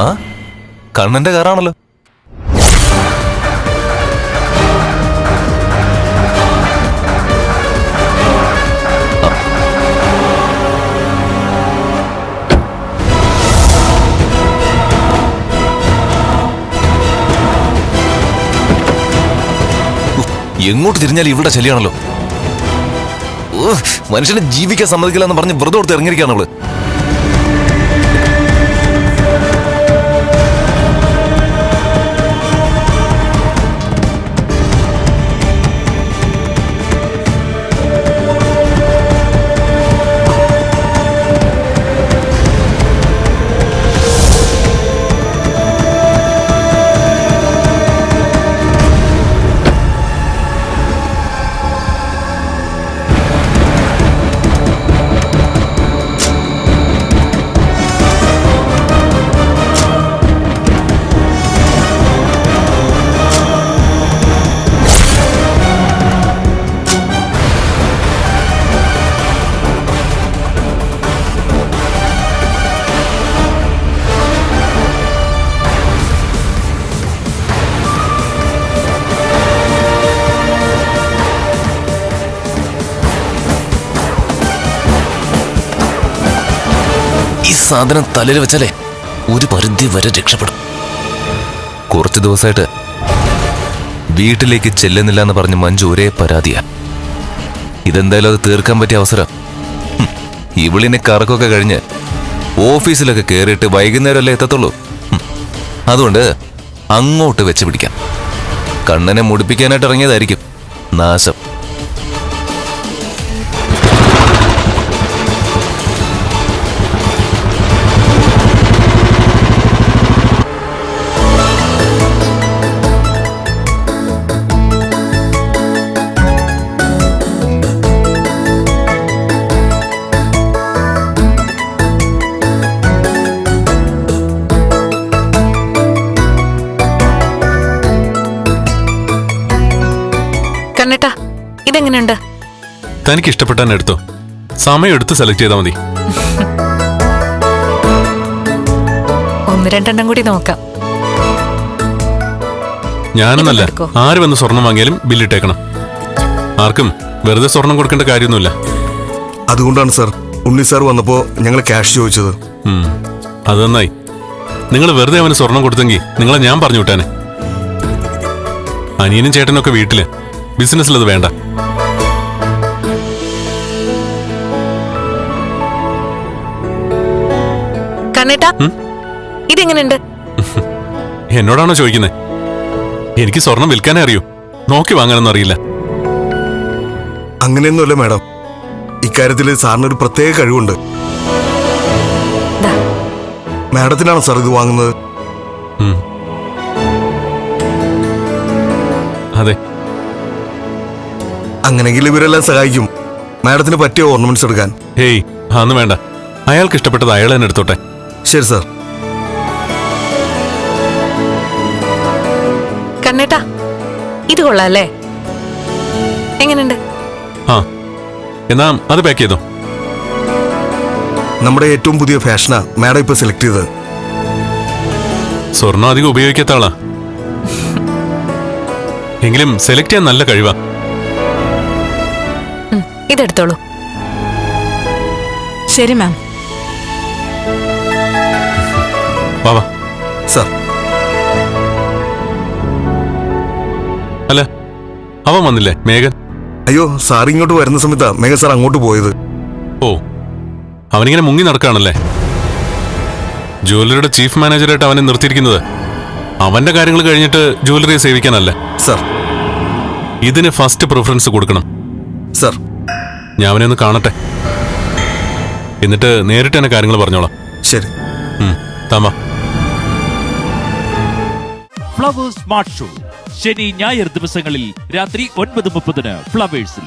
ആ? കണ്ണന്റെ കാറാണല്ലോ. എങ്ങോട്ട് തിരിഞ്ഞാൽ ഇവിടെ ശല്യാണല്ലോ. ഉഫ്, മനുഷ്യനെ ജീവിക്കാൻ സമ്മതിക്കില്ല എന്ന് പറഞ്ഞ് വെറുതെ കൊടുത്ത് ഇറങ്ങിയിരിക്കുകയാണ് അവൾ. സാധനം തലയിൽ വെച്ചാലേ ഒരു പരിധി വരെ രക്ഷപ്പെടും. കുറച്ച് ദിവസമായിട്ട് വീട്ടിലേക്ക് ചെല്ലുന്നില്ല എന്ന് പറഞ്ഞ് മഞ്ജു ഒരേ പരാതിയാ. ഇതെന്തായാലും അത് തീർക്കാൻ പറ്റിയ അവസരം. ഇവിളിനെ കറക്കൊക്കെ കഴിഞ്ഞ് ഓഫീസിലൊക്കെ കയറിയിട്ട് വൈകുന്നേരമല്ലേ എത്തത്തുള്ളൂ. അതുകൊണ്ട് അങ്ങോട്ട് വെച്ച് പിടിക്കാം. കണ്ണനെ മുടിപ്പിക്കാനായിട്ട് ഇറങ്ങിയതായിരിക്കും നാശം. ഇതെങ്ങനെയുണ്ട്? തനിക്ക് ഇഷ്ടപ്പെട്ടാൻ എടുത്തോ. സമയം എടുത്ത് സെലക്ട് ചെയ്താൽ മതി. ഒന്ന് രണ്ടെണ്ണം കൂടി നോക്കാം. ഞാനെന്നല്ല ആര് വന്ന് സ്വർണം വാങ്ങിയാലും ബില്ലിട്ടേക്കണം ആർക്കും വെറുതെ സ്വർണം കൊടുക്കേണ്ട കാര്യമൊന്നുമില്ല. അതുകൊണ്ടാണ് സാർ ഉണ്ണി സാർ വന്നപ്പോ ഞങ്ങൾ ക്യാഷ് ചോദിച്ചത്. അത് നന്നായി. നിങ്ങൾ വെറുതെ അവന് സ്വർണം കൊടുത്തെങ്കിൽ നിങ്ങളെ ഞാൻ പറഞ്ഞു വിട്ടാനെ. അനിയനും ചേട്ടനൊക്കെ വീട്ടിൽ. ബിസിനസ്സിൽ അത് വേണ്ട. കണ്ണേട്ടാ? ഇതെങ്ങനെയുണ്ട്? എന്നോടാണോ ചോദിക്കുന്നത് എനിക്ക് സ്വർണം വിൽക്കാനേ അറിയൂ. നോക്കി വാങ്ങാനൊന്നും അറിയില്ല. അങ്ങനെയൊന്നുമല്ല മാഡം. ഇക്കാര്യത്തിൽ സാറിനൊരു പ്രത്യേക കഴിവുണ്ട്. മാഡത്തിനാണ് സാർ ഇത് വാങ്ങുന്നത്. അതെ. അങ്ങനെങ്കിൽ ഇവരെല്ലാം സഹായിക്കും. മാഡത്തിന് പറ്റിയ ഓർണമെന്റ്സ് എടുക്കാൻ. ഹേയ് അന്ന് വേണ്ട. അയാൾക്ക് ഇഷ്ടപ്പെട്ടത് അയാൾ തന്നെ എടുത്തോട്ടെ. ശരി സാർ കണ്ണേട്ടാ ഇത് കൊള്ളാല്ലേ? എങ്ങനെയുണ്ട്? ആ എന്നാ അത് പാക്ക് ചെയ്തോ. നമ്മുടെ ഏറ്റവും പുതിയ ഫാഷനാ മാഡം ഇപ്പൊ സെലക്ട് ചെയ്തത്. സ്വർണം അധികം ഉപയോഗിക്കാത്ത ആളാ. എങ്കിലും സെലക്ട് ചെയ്യാൻ നല്ല കഴിവാ. ഇതെടുത്തോളൂ. ശരി മാം. വാ സർ. അല്ല അവൻ വന്നില്ലേ മേഘൻ? അയ്യോ സാർ ഇങ്ങോട്ട് വരുന്ന സമയത്താ മേഘ സാർ അങ്ങോട്ട് പോയത്. ഓ അവനിങ്ങനെ മുങ്ങി നടക്കുകയാണല്ലേ ജ്വല്ലറിയുടെ ചീഫ് മാനേജറായിട്ട് അവനെ നിർത്തിയിരിക്കുന്നത്. അവന്റെ കാര്യങ്ങൾ കഴിഞ്ഞിട്ട് ജ്വല്ലറിയെ സേവിക്കാനല്ല? സർ. ഇതിന് ഫസ്റ്റ് പ്രിഫറൻസ് കൊടുക്കണം. സാർ. ഞാൻ അവനെ ഒന്ന് കാണട്ടെ. എന്നിട്ട് നേരിട്ട് തന്നെ കാര്യങ്ങൾ പറഞ്ഞോളാം. ശരി. താമ ഫ്ലവേഴ്സ് സ്മാർട്ട് ഷോ. ശനി ഞായർ ദിവസങ്ങളിൽ രാത്രി ഒൻപത് മുപ്പതിന് ഫ്ലവേഴ്സിൽ.